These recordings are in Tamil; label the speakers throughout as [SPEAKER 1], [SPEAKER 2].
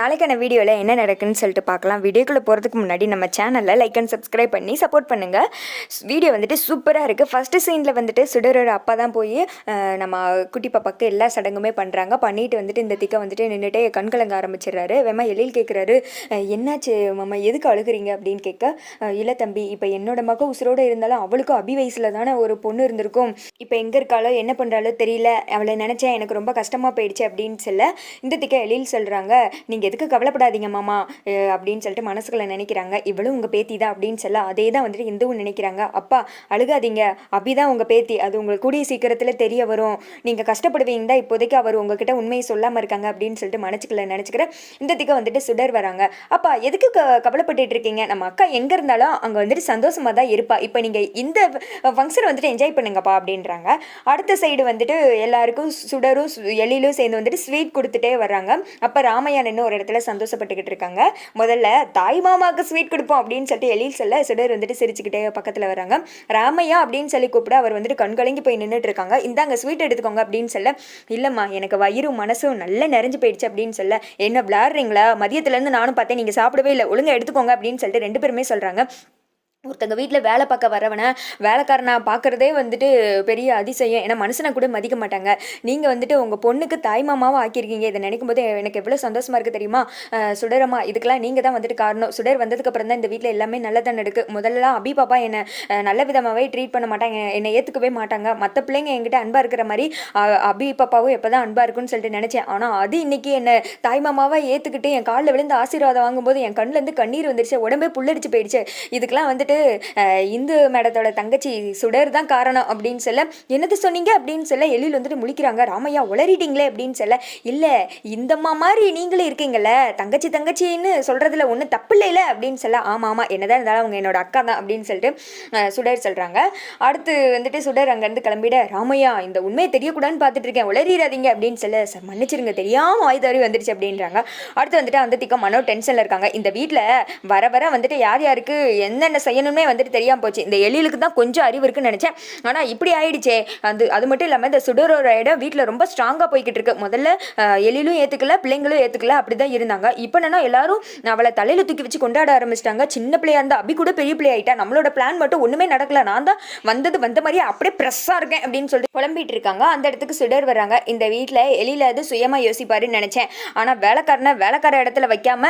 [SPEAKER 1] நாளைக்கான வீடியோவில் என்ன நடக்குன்னு சொல்லிட்டு பார்க்கலாம். வீடியோக்குள்ளே போகிறதுக்கு முன்னாடி நம்ம சேனலில் லைக் அண்ட் சப்ஸ்கிரைப் பண்ணி சப்போர்ட் பண்ணுங்கள் வீடியோ வந்துட்டு சூப்பராக இருக்குது ஃபஸ்ட்டு சீனில் வந்துட்டு சுடரோட அப்பா தான் போய் நம்ம குட்டி பாப்பாக்கு எல்லா சடங்குமே பண்ணுறாங்க பண்ணிட்டு வந்துட்டு இந்த திக்கை வந்துட்டு நின்றுட்டே கண்கலங்க ஆரம்பிச்சிடுறாரு. வேமா எழில் கேட்குறாரு என்னாச்சு மாமா? எதுக்கு அழுகுறீங்க? அப்படின்னு கேட்க இல்லை தம்பி இப்போ என்னோட மக உசுரோடு இருந்தாலும் அவளுக்கும் அபி வயசில் தானே ஒரு பொண்ணு இருந்திருக்கும். இப்போ எங்கே இருக்காளோ என்ன பண்ணுறாலோ தெரியல. அவளை நினச்சேன் எனக்கு ரொம்ப கஷ்டமாக போயிடுச்சு அப்படின்னு சொல்ல இந்த திக்கை எழில் சொல்கிறாங்க நீங்கள் எதுக்கு கவலைப்படாதீங்க மாமா அப்படின்னு சொல்லிட்டு மனசுக்குள்ள நினைக்கிறாங்க. இவளும் உங்கள் பேத்தி தான் அப்படின்னு சொல்ல அதே தான் வந்துட்டு இந்துவும் நினைக்கிறாங்க. அப்பா அழுகாதீங்க. அபி தான் உங்கள் பேத்தி. அது உங்களுக்கு கூடிய சீக்கிரத்தில் தெரிய வரும். நீங்கள் கஷ்டப்படுவீங்க தான் இப்போதைக்கு அவர் உங்ககிட்ட உண்மையை சொல்லாமல் இருக்காங்க அப்படின்னு சொல்லிட்டு மனசுக்குள்ள நினச்சிக்கிறேன் இந்த திக்க வந்துட்டு சுடர் வராங்க. அப்பா எதுக்கு க கவலைப்பட்டு இருக்கீங்க? நம்ம அக்கா எங்கே இருந்தாலும் அங்கே வந்துட்டு சந்தோஷமாக தான் இருப்பா. இப்போ நீங்கள் இந்த ஃபங்க்ஷனை வந்துட்டு என்ஜாய் பண்ணுங்கப்பா அப்படின்றாங்க. அடுத்த சைடு வந்துட்டு எல்லாருக்கும் சுடரும் சு- எழிலும் சேர்ந்து வந்துட்டு ஸ்வீட் கொடுத்துட்டே வர்றாங்க. அப்போ ராமையா நின்று ஒரு இடத்துல சந்தோஷப்பட்டுக்கிட்டு இருக்காங்க. முதல்ல தாய் மாமாவுக்கு ஸ்வீட் கொடுப்போம் அப்படின்னு சொல்லிட்டு எழில் சொல்ல சுடர் வந்துட்டு சிரிச்சுக்கிட்டே பக்கத்தில் வராங்க. ராமையா அப்படின்னு சொல்லி கூப்பிட அவர் வந்துட்டு கண்கலங்கி போய் நின்றுட்டு இருக்காங்க. இந்தாங்க ஸ்வீட் எடுத்துக்கோங்க அப்படின்னு சொல்ல இல்லைம்மா எனக்கு வயிறும் மனசும் நல்லா நிறைஞ்சு போயிடுச்சு அப்படின்னு சொல்ல என்ன விளாடுறீங்களா மதியத்துலேருந்து நானும் பார்த்தேன் நீங்கள் சாப்பிடவே இல்லை. ஒழுங்காக எடுத்துக்கோங்க அப்படின்னு சொல்லிட்டு ரெண்டு பேருமே சொல்கிறாங்க ஒருத்தங்க வீட்டில் வேலை பார்க்க வரவனை வேலைக்காரனா பார்க்குறதே வந்துட்டு பெரிய அதிசயம். ஏன்னா மனுஷனை கூட மதிக்க மாட்டாங்க. நீங்கள் வந்துட்டு உங்கள் பொண்ணுக்கு தாய்மாமாவும் ஆக்கியிருக்கீங்க. இதை நினைக்கும் போது எனக்கு எவ்வளோ சந்தோஷமாக இருக்குது தெரியுமா? சுடரம்மா இதுக்கெல்லாம் நீங்கள் தான் வந்துட்டு காரணம். சுடர் வந்ததுக்கப்புறம் தான் இந்த வீட்டில் எல்லாமே நல்லதான் நடக்கு. முதல்லலாம் அபி பாப்பா என்னை நல்ல விதமாகவே ட்ரீட் பண்ண மாட்டாங்க. என்னை ஏற்றுக்கவே மாட்டாங்க. மற்ற பிள்ளைங்க என்கிட்ட அன்பாக இருக்கிற மாதிரி அபி பாப்பாவும் எப்போ தான் அன்பாக இருக்குன்னு சொல்லிட்டு நினச்சேன். ஆனால் அது இன்னைக்கு என்னை தாய்மாமாவாக ஏற்றுக்கிட்டு என் காலில் விழுந்து ஆசீர்வாதம் வாங்கும்போது என் கண்ணுலேருந்து கண்ணீர் வந்துருச்சு. உடம்பே புல்லடிச்சு போயிடுச்சு. இதுக்கெல்லாம் வந்துட்டு வந்துட்டு இந்து மேடத்தோட தங்கச்சி சுடர் தான் காரணம் அப்படின்னு சொல்ல என்னது சொன்னீங்க? அப்படின்னு சொல்ல எழில் வந்துட்டு முழிக்கிறாங்க. ராமையா உளறிட்டீங்களே அப்படின்னு சொல்ல இல்லை இந்தம்மா மாதிரி நீங்களே இருக்கீங்கல்ல. தங்கச்சி தங்கச்சின்னு சொல்கிறதுல ஒன்றும் தப்பு இல்லைல்ல. அப்படின்னு சொல்ல ஆமாம் ஆமாம் என்னதான் இருந்தாலும் அவங்க என்னோட அக்கா தான். அப்படின்னு சொல்லிட்டு சுடர் சொல்கிறாங்க அடுத்து வந்துட்டு சுடர் அங்கேருந்து கிளம்பிட ராமையா இந்த உண்மையை தெரியக்கூடாதுன்னு பார்த்துட்டு இருக்கேன் உளறிடாதீங்க அப்படின்னு சொல்ல சார் மன்னிச்சிருங்க. தெரியாமல் வாய் தவறி வந்துருச்சு. அப்படின்றாங்க. அடுத்து வந்துட்டு அந்த திக்கம் மனோ டென்ஷனில் இருக்காங்க. இந்த வீட்டில் வர வர வந்துட்டு யார் யாருக்கு என்னென்ன செய்யணுமே வந்துட்டு தெரியாமல் போச்சு. இந்த எழிலுக்கு தான் கொஞ்சம் அறிவு இருக்குன்னு நினச்சேன். ஆனால் இப்படி ஆயிடுச்சே. அது அது மட்டும் இல்லாமல் இந்த சுடரோட இடம் வீட்டில் ரொம்ப ஸ்ட்ராங்காக போய்கிட்டு இருக்கு. முதல்ல எழிலும் ஏற்றுக்கல பிள்ளைங்களும் ஏற்றுக்கல அப்படி தான் இருந்தாங்க. இப்போ என்னன்னா எல்லாரும் அவளை தலையில் தூக்கி வச்சு கொண்டாட ஆரம்பிச்சிட்டாங்க. சின்ன பிள்ளையா இருந்தால் அபி கூட பெரிய பிள்ளை ஆயிட்டா நம்மளோட பிளான் மட்டும் ஒன்றுமே நடக்கல. நான் தான் வந்தது வந்த மாதிரியே அப்படியே ப்ரெஸ்ஸாக இருக்கேன் அப்படின்னு சொல்லிட்டு குழம்பிட்டு இருக்காங்க. அந்த இடத்துக்கு சுடர் வர்றாங்க. இந்த வீட்டில் எழில அது சுயமாக யோசிப்பாருன்னு நினச்சேன். ஆனால் வேலைக்காரனை வேலைக்கார இடத்துல வைக்காம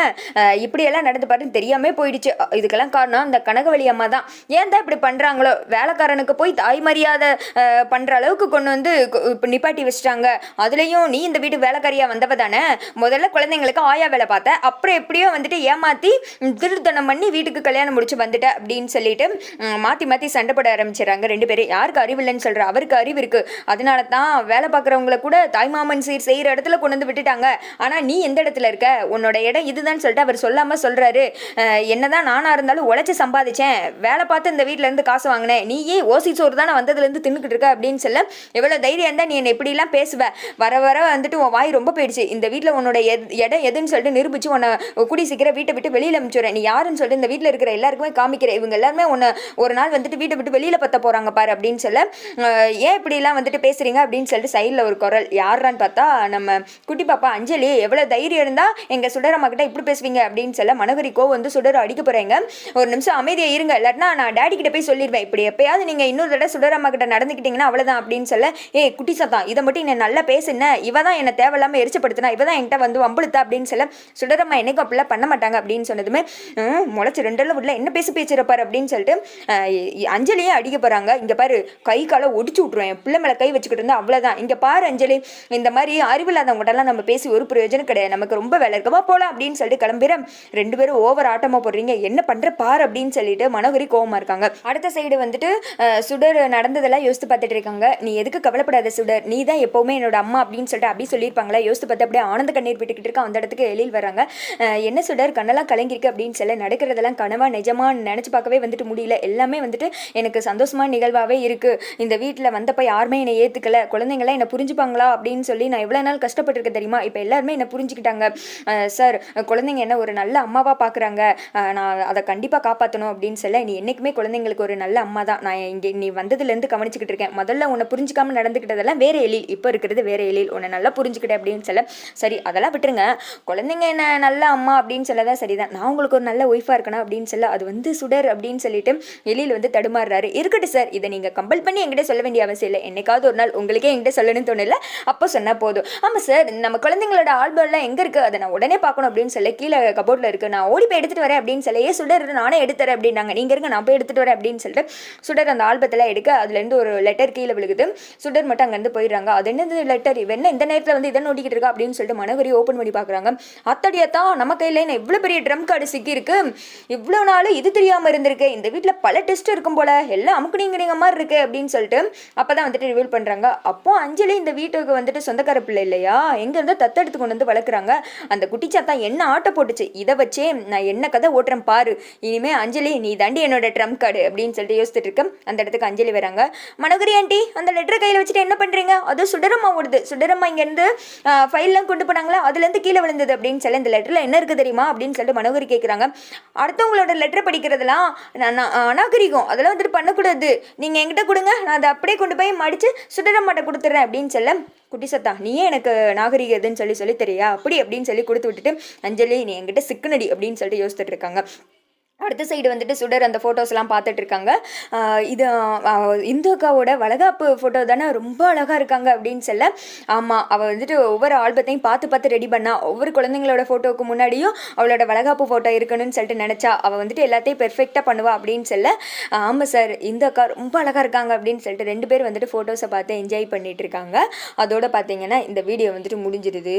[SPEAKER 1] இப்படியெல்லாம் நடந்து பாருன்னு தெரியாமல் போயிடுச்சு. இதுக்கெல்லாம் காரணம் அந்த கனகவழி அம்மா தான் ஏன் தான் இப்படி பண்ணுறாங்களோ வேலைக்காரனுக்கு போய் தாய் மரியாதை பண்ணுற அளவுக்கு கொண்டு வந்து இப்போ நிப்பாட்டி வச்சிட்டாங்க. அதுலேயும் நீ இந்த வீட்டு வேலைக்காரியாக வந்தவ தானே? முதல்ல குழந்தைங்களுக்கு ஆயா வேலை பார்த்த. அப்புறம் எப்படியோ வந்துட்டு ஏமாத்தி திருத்தனம் பண்ணி வீட்டுக்கு கல்யாணம் முடிச்சு வந்துட்ட அப்படின்னு சொல்லிட்டு மாற்றி மாற்றி சண்டை போட ஆரம்பிச்சிடறாங்க ரெண்டு பேரும். யாருக்கு அறிவு இல்லைன்னு சொல்கிற அவருக்கு அறிவு இருக்குது அதனால தான் வேலை பார்க்குறவங்கள கூட தாய்மாமன் சீர் செய்கிற இடத்துல கொண்டு வந்து விட்டுட்டாங்க. ஆனால் நீ எந்த இடத்துல இருக்க? உன்னோட இடம் இதுதான் சொல்லிட்டு அவர் சொல்லாமல் சொல்கிறாரு என்னதான் நானாக இருந்தாலும் உழைச்சி சம்பாதிச்சேன். வேலை பார்த்து இந்த வீட்டிலேருந்து இருந்து காசு வாங்கினேன் நீயே ஓசி சோறு தானே வந்ததுலேருந்து தின்னுக்கிட்டு இருக்க அப்படின்னு சொல்ல எவ்வளோ தைரியம் இருந்தால் நீ என்ன இப்படிலாம் பேசுவ. வர வர வந்துட்டு உன் வாய் ரொம்ப போயிடுச்சு. இந்த வீட்டில் உன்னோட எத்- இடம் எதுன்னு சொல்லிட்டு நிரூபிச்சு உன்னை கூடி சீக்கிரம் வீட்டை விட்டு வெளியில் அனுப்பிச்சுறேன் நீ யாருன்னு சொல்லிட்டு இந்த வீட்டில் இருக்கிற எல்லாருக்குமே காமிக்கிறேன். இவங்க எல்லாருமே உன்னை ஒரு நாள் வந்துட்டு வீட்டை விட்டு வெளியில் பத்த போகிறாங்க பாரு அப்படின்னு சொல்ல ஏன் இப்படிலாம் வந்துட்டு பேசுறீங்க? அப்படின்னு சொல்லிட்டு சைடில் ஒரு குரல் யாரான்னு பார்த்தா நம்ம குட்டி பாப்பா அஞ்சலி எவ்வளோ தைரியம் இருந்தால் எங்கள் சுடர் அம்மா கிட்ட இப்படி பேசுவீங்க? அப்படின்னு சொல்ல மனோகரிக்கோ வந்து சுடர் அடிக்க போகிறேங்க ஒரு நிமிஷம் அமைதியா இருங்க இல்லாட்டினா நான் டேடி கிட்ட போய் சொல்லிடுவேன். இப்படி எப்பயாவது நீங்கள் இன்னொரு தடவை சுடரம்மா கிட்ட நடந்துக்கிட்டீங்கன்னா அவ்வளோதான் அப்படின்னு சொல்ல ஏ குட்டி சத்தம் இதை மட்டும் என்னை நல்லா பேசுன இவ தான் என்ன தேவையில்லாமல் எரிச்சப்படுத்தினா இவ தான் என்கிட்ட வந்து வம்புழுத்தா? அப்படின்னு சொல்ல சுடரம்மா என்னைக்கும் அப்படிலாம் பண்ண மாட்டாங்க. அப்படின்னு சொன்னதுமே முளைச்சி முளைச்சு ரெண்டெல்லாம் விடல என்ன பேசி பேச்சிருப்பார் அப்படின்னு சொல்லிட்டு அஞ்சலியும் அஞ்சலியே அடிக்க போகிறாங்க இங்கே பாரு கை காலை ஒடிச்சு விட்ருவேன் என் பிள்ளை மேலே கை வச்சுக்கிட்டு இருந்தால் அவ்வளோதான் இங்கே பாரு அஞ்சலி இந்த மாதிரி அறிவில்லாதவங்ககிட்டலாம் நம்ம பேசி ஒரு பிரயோஜனம் கிடையாது. நமக்கு ரொம்ப வேலை இருக்கவா போகலாம் அப்படின்னு சொல்லிட்டு கிளம்பிட ரெண்டு பேரும் ஓவர் ஆட்டமாக போடுறீங்க. என்ன பண்ணுற பாரு அப்படின்னு சொல்லிட்டு மனோகரி கோவமாக இருக்காங்க. அடுத்த சைடு வந்துட்டு சுடர் நடந்ததெல்லாம் யோசித்து பார்த்துட்டு இருக்காங்க. நீ எதுக்கு கவலைப்படாத சுடர்? நீ தான் எப்பவுமே என்னோட அம்மா அப்படின்னு சொல்லிட்டு அப்படி சொல்லியிருப்பாங்களா? யோசித்து பார்த்து அப்படியே ஆனந்த கண்ணீர் விட்டுக்கிட்டு இருக்க அந்த இடத்துக்கு எழில் வராங்க என்ன சுடர்? கண்ணெல்லாம் கலங்கிருக்கு அப்படின்னு சொல்ல நடக்கிறதெல்லாம் கனவா நிஜமா நினைச்சு பார்க்கவே வந்துட்டு முடியல. எல்லாமே வந்துட்டு எனக்கு சந்தோஷமான நிகழ்வாகவே இருக்கு. இந்த வீட்டில் வந்தப்ப யாருமே என்னை ஏற்றுக்கல குழந்தைங்களாம் என்னை புரிஞ்சுப்பாங்களா அப்படின்னு சொல்லி நான் எவ்வளோ நாள் கஷ்டப்பட்டுருக்க தெரியுமா? இப்போ எல்லாருமே என்னை புரிஞ்சுக்கிட்டாங்க. சார் குழந்தைங்க என்ன ஒரு நல்ல அம்மாவாக பார்க்குறாங்க நான் அதை கண்டிப்பாக காப்பாற்றணும் அப்படின்னு அப்படின்னு சொல்ல நீ என்றைக்குமே குழந்தைங்களுக்கு ஒரு நல்ல அம்மா தான். நான் இங்கே நீ வந்ததுலேருந்து கவனிச்சுக்கிட்டு இருக்கேன். முதல்ல உன்னை புரிஞ்சுக்காம நடந்துக்கிட்டதெல்லாம் வேற எழில். இப்போ இருக்கிறது வேற எழில். உன்னை நல்லா புரிஞ்சுக்கிட்டேன் அப்படின்னு சொல்ல சரி அதெல்லாம் விட்டுருங்க. குழந்தைங்க என்ன நல்ல அம்மா அப்படின்னு சொல்லதான் சரிதான். நான் உங்களுக்கு ஒரு நல்ல ஒய்ஃபாக இருக்கணும் அப்படின்னு சொல்ல அது வந்து சுடர் அப்படின்னு சொல்லிட்டு எழில் வந்து தடுமாறுறாரு. இருக்கட்டும் சார் இதை நீங்கள் கம்பல் பண்ணி என்கிட்ட சொல்ல வேண்டிய அவசியம் இல்லை. என்னைக்காவது ஒரு நாள் உங்களுக்கே என்கிட்ட சொல்லணும்னு தோணல அப்போ சொன்னால் போதும். ஆமாம் சார் நம்ம குழந்தைங்களோட ஆல்பம்லாம் எங்கே இருக்குது அதை நான் உடனே பார்க்கணும் அப்படின்னு சொல்ல கீழே கபோர்டில் இருக்குது நான் ஓடி போய் எடுத்துகிட்டு வரேன் அப்படின்னு சொல்ல ஏ சுடர் நானே எடுத்துறேன் அப்படின்னா சொல்கிறாங்க நீங்கள் இருங்க நான் போய் எடுத்துகிட்டு வரேன் அப்படின்னு சொல்லிட்டு சுடர் அந்த ஆல்பத்தில் எடுக்க அதுலேருந்து ஒரு லெட்டர் கீழே விழுகுது. சுடர் மட்டும் அங்கேருந்து போயிடுறாங்க. அது என்னது லெட்டர் இவன் இந்த நேரத்தில் வந்து இதை நோட்டிக்கிட்டு இருக்கா? அப்படின்னு சொல்லிட்டு மனோகரி ஓப்பன் பண்ணி பார்க்குறாங்க. அத்தடியாத்தான் நம்ம கையில் என்ன இவ்வளோ பெரிய ட்ரம் கார்டு சிக்கியிருக்கு? இவ்வளோ நாள் இது தெரியாமல் இருந்திருக்கு. இந்த வீட்டில் பல டெஸ்ட் இருக்கும் போல. எல்லாம் அமுக்குனிங்கிறீங்க மாதிரி இருக்கு அப்படின்னு சொல்லிட்டு அப்போ தான் வந்துட்டு ரிவீல் பண்ணுறாங்க அப்போ அஞ்சலி இந்த வீட்டுக்கு வந்துட்டு சொந்தக்கார பிள்ளை இல்லையா? எங்கேருந்து தத்தெடுத்து கொண்டு வந்து வளர்க்குறாங்க. அந்த குட்டிச்சாத்தா என்ன ஆட்டை போட்டுச்சு? இதை வச்சே நான் என்ன கதை ஓட்டுறேன் பாரு. இனிமே அஞ்சலி நீ தாண்டி என்னோட ட்ரம் கார்டு அப்படின்னு சொல்லிட்டு யோசிச்சுட்டு இருக்கேன். அந்த இடத்துக்கு அஞ்சலி வராங்க. மனோகரி ஆண்டி அந்த லெட்டரை கையில் வச்சுட்டு என்ன பண்ணுறீங்க அது சுடரமாக ஓடுது. சுடரமாக இங்கேருந்து ஃபைல்லாம் கொண்டு போனாங்களா? அதுலேருந்து கீழே விழுந்தது அப்படின்னு சொல்லி இந்த லெட்டரில் என்ன இருக்குது தெரியுமா? அப்படின்னு சொல்லிட்டு மனோகரி கேட்குறாங்க அடுத்தவங்களோட லெட்டர் படிக்கிறதுலாம் நான் அநாகரிகம். அதெல்லாம் வந்துட்டு பண்ணக்கூடாது. நீங்கள் என்கிட்ட கொடுங்க. நான் அதை அப்படியே கொண்டு போய் மடித்து சுடரம்மாட்ட கொடுத்துட்றேன் அப்படின்னு சொல்ல குட்டி சத்தா நீயே எனக்கு நாகரிகம் எதுன்னு சொல்லி சொல்லி தெரியா? அப்படி அப்படின்னு சொல்லி கொடுத்து விட்டுட்டு அஞ்சலி நீ என்கிட்ட சிக்கனடி அப்படின்னு சொல்லிட்டு யோசிச்சுட்டு இருக்காங்க. அடுத்த சைடு வந்துட்டு சுடர் அந்த ஃபோட்டோஸ்லாம் பார்த்துட்டு இருக்காங்க. இது இந்து அக்காவோட வளகாப்பு ஃபோட்டோ தானே ரொம்ப அழகாக இருக்காங்க அப்படின்னு சொல்ல. ஆமாம் அவள் வந்துட்டு ஒவ்வொரு ஆல்பத்தையும் பார்த்து பார்த்து ரெடி பண்ணா ஒவ்வொரு குழந்தைங்களோட ஃபோட்டோவுக்கு முன்னாடியும் அவளோட வளகாப்பு ஃபோட்டோ இருக்கணும்னு சொல்லிட்டு நினச்சா அவள் வந்துட்டு எல்லாத்தையும் பெர்ஃபெக்டாக பண்ணுவா அப்படின்னு சொல்ல. ஆமாம் சார் இந்த அக்கா ரொம்ப அழகாக இருக்காங்க அப்படின்னு சொல்லிட்டு ரெண்டு பேர் வந்துட்டு ஃபோட்டோஸை பார்த்து என்ஜாய் பண்ணிட்டு இருக்காங்க. அதோட பார்த்தீங்கன்னா இந்த வீடியோ வந்துட்டு முடிஞ்சிருது.